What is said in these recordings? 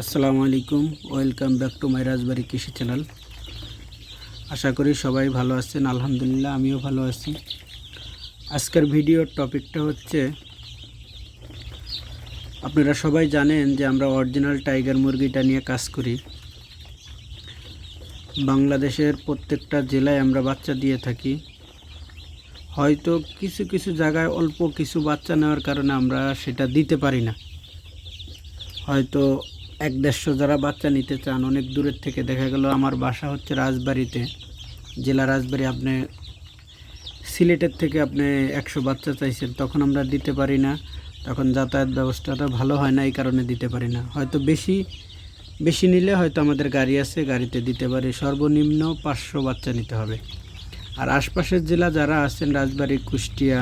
আসসালামু আলাইকুম, welcome back to my Rajbari কৃষি চ্যানেল। আশা করি সবাই ভালো আছেন, আলহামদুলিল্লাহ আমিও ভালো আছি। আজকের ভিডিওর টপিকটা হচ্ছে, আপনারা সবাই জানেন যে আমরা অরিজিনাল টাইগার মুরগিটা নিয়ে কাজ করি। বাংলাদেশের প্রত্যেকটা জেলায় আমরা বাচ্চা দিয়ে থাকি। হয়তো কিছু কিছু জায়গায় অল্প কিছু বাচ্চা নেওয়ার কারণে আমরা সেটা দিতে পারি না। হয়তো এক দেড়শো যারা বাচ্চা নিতে চান, অনেক দূরের থেকে দেখা গেল আমার বাসা হচ্ছে রাজবাড়িতে। জেলা রাজবাড়ি, আপনি সিলেটের থেকে আপনি একশো বাচ্চা চাইছেন, তখন আমরা দিতে পারি না। তখন যাতায়াত ব্যবস্থাটা ভালো হয় না, এই কারণে দিতে পারি না। হয়তো বেশি বেশি নিলে হয়তো আমাদের গাড়ি আছে, গাড়িতে দিতে পারি। সর্বনিম্ন পাঁচশো বাচ্চা নিতে হবে। আর আশপাশের জেলা যারা আছেন, রাজবাড়ি, কুষ্টিয়া,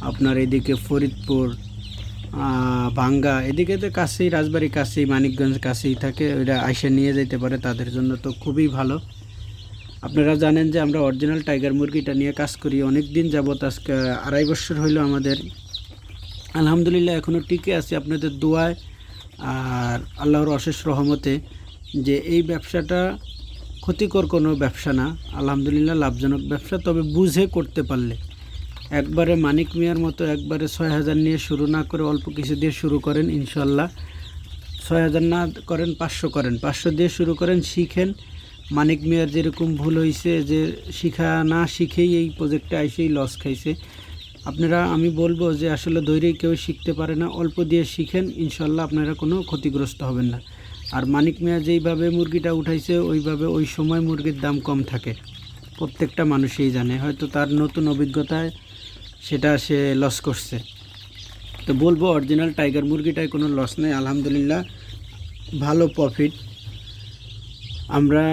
আপনার এদিকে ফরিদপুর ভাঙ্গা। এদিকে তো কাছেই রাজবাড়ি কাছেই মানিকগঞ্জ কাছেই থাকে, ওইটা আইসে নিয়ে যেতে পারে, তাদের জন্য তো খুবই ভালো। আপনারা জানেন যে আমরা অরিজিনাল টাইগার মুরগিটা নিয়ে কাজ করি অনেক দিন যাবত আজকে আড়াই বছর হইল আমাদের। আলহামদুলিল্লাহ এখনও টিকে আছি আপনাদের দোয়ায় আর আল্লাহর অশেষ রহমতে যে এই ব্যবসাটা ক্ষতিকর কোনো ব্যবসা না, আলহামদুলিল্লাহ লাভজনক ব্যবসা, তবে বুঝে করতে পারলে। একবারে মানিক মিয়ার মতো একবারে ছয় হাজার নিয়ে শুরু না করে অল্প কিছু দিয়ে শুরু করেন, ইনশাল্লাহ। ছয় হাজার না করেন, পাঁচশো করেন। পাঁচশো দিয়ে শুরু করেন, শিখেন। মানিক মিয়ার যেরকম ভুল হয়েছে যে শিখা না শিখেই এই প্রজেক্টে আইসেই লস খাইছে। আপনারা, আমি বলব যে আসলে ধৈর্যই কেউ শিখতে পারে না। অল্প দিয়ে শিখেন, ইনশাল্লাহ আপনারা কোনো ক্ষতিগ্রস্ত হবেন না। আর মানিক মিয়া যেইভাবে মুরগিটা উঠাইছে, ওইভাবে ওই সময় মুরগির দাম কম থাকে। প্রত্যেকটা মানুষই জানে। হয়তো তার নতুন অভিজ্ঞতায় সেটা সে লস করছে। তো বলব অরিজিনাল টাইগার মুরগিটায় কোনো লস নেই, আলহামদুলিল্লাহ, ভালো প্রফিট আমরা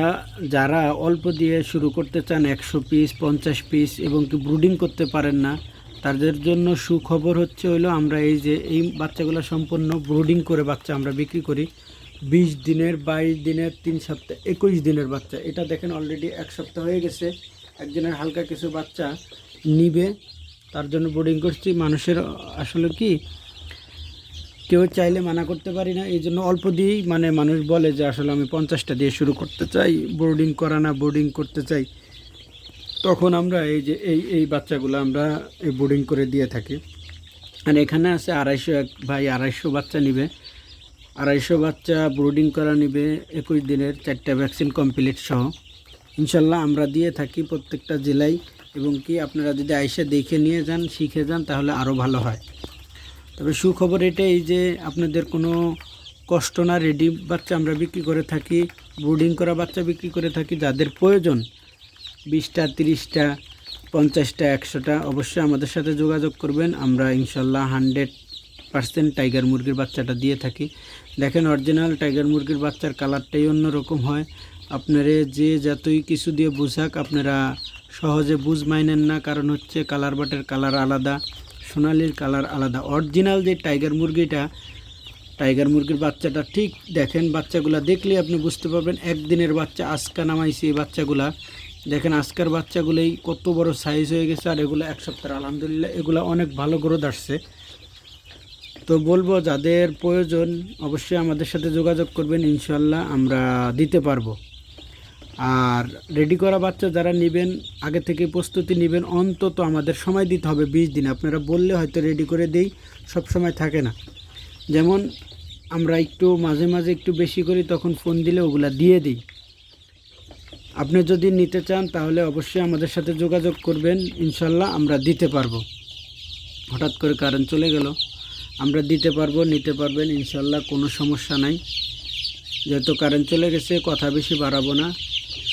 যারা অল্প দিয়ে শুরু করতে চান, একশো পিস পঞ্চাশ পিস এবং কি ব্রুডিং করতে পারেন না, তাদের জন্য সুখবর হচ্ছে হলো, আমরা এই যে, এই বাচ্চাগুলো সম্পূর্ণ ব্রুডিং করে বাচ্চা আমরা বিক্রি করি। বিশ দিনের, বাইশ দিনের, তিন সপ্তাহ, একুশ দিনের বাচ্চা। এটা দেখেন অলরেডি এক সপ্তাহ হয়ে গেছে একজনের হালকা কিছু বাচ্চা নিবে। তার জন্য বোর্ডিং করছি। মানুষের আসলে কি, কেউ চাইলে মানা করতে পারি না। এই জন্য অল্প দিয়েই মানে মানুষ বলে যে, আসলে আমি পঞ্চাশটা দিয়ে শুরু করতে চাই। বোর্ডিং করা না বোর্ডিং করতে চাই। তখন আমরা এই যে, এই এই বাচ্চাগুলো আমরা এই বোর্ডিং করে দিয়ে থাকি। আর এখানে আছে আড়াইশো এক ভাই, আড়াইশো বাচ্চা নিবে। আড়াইশো বাচ্চা ব্রুডিং করা নিবে। একুশ দিনের চারটা ভ্যাকসিন কমপ্লিট সহ। ইনশাল্লাহ আমরা দিয়ে থাকি প্রত্যেকটা জেলায় এবং কি আপনারা যদি আইসে দেখে নিয়ে যান, শিখে যান, তাহলে আরও ভালো হয়। তবে সুখবর এটাই যে আপনাদের কোনো কষ্ট না রেডি বাচ্চা আমরা বিক্রি করে থাকি ব্রুডিং করা বাচ্চা বিক্রি করে থাকি, যাদের প্রয়োজন, বিশটা, তিরিশটা, পঞ্চাশটা, একশোটা, অবশ্যই আমাদের সাথে যোগাযোগ করবেন। আমরা ইনশাল্লাহ হান্ড্রেড পার্সেন্ট টাইগার মুরগির বাচ্চাটা দিয়ে থাকি। দেখেন অরিজিনাল টাইগার মুরগির বাচ্চার কালারটাই অন্যরকম হয়। আপনারা যে যতই কিছু দিয়ে বুঝাক, আপনারা সহজে বুঝ মাইনেন না। কারণ হচ্ছে কালার বাটের কালার আলাদা, সোনালির কালার আলাদা। অরিজিনাল যে টাইগার মুরগিটা, টাইগার মুরগির বাচ্চাটা ঠিক দেখেন, বাচ্চাগুলা দেখলে আপনি বুঝতে পারবেন, একদিনের বাচ্চা আজকা নামাইছে এই বাচ্চাগুলা। দেখেন আজকার বাচ্চাগুলোই কত বড় সাইজ হয়ে গেছে, আর এগুলো এক সপ্তাহ, আলহামদুলিল্লাহ, এগুলো অনেক ভালো গ্রোথ আসছে। তো বলব, যাদের প্রয়োজন অবশ্যই আমাদের সাথে যোগাযোগ করবেন ইনশাল্লাহ আমরা দিতে পারব। আর রেডি করা বাচ্চা যারা নেবেন, আগে থেকে প্রস্তুতি নেবেন, অন্তত আমাদের সময় দিতে হবে বিশ দিন। আপনারা বললে হয়তো রেডি করে দেই, সব সময় থাকে না। যেমন আমরা একটু মাঝে মাঝে একটু বেশি করি, তখন ফোন দিলে ওগুলা দিয়ে দিই। আপনি যদি নিতে চান, তাহলে অবশ্যই আমাদের সাথে যোগাযোগ করবেন। ইনশাল্লাহ আমরা দিতে পারব। হঠাৎ করে কারেন্ট চলে গেল। আমরা দিতে পারব, নিতে পারবেন, ইনশাল্লাহ কোনো সমস্যা নাই। যেহেতু কারেন্ট চলে গেছে, কথা বেশি বাড়াবো না।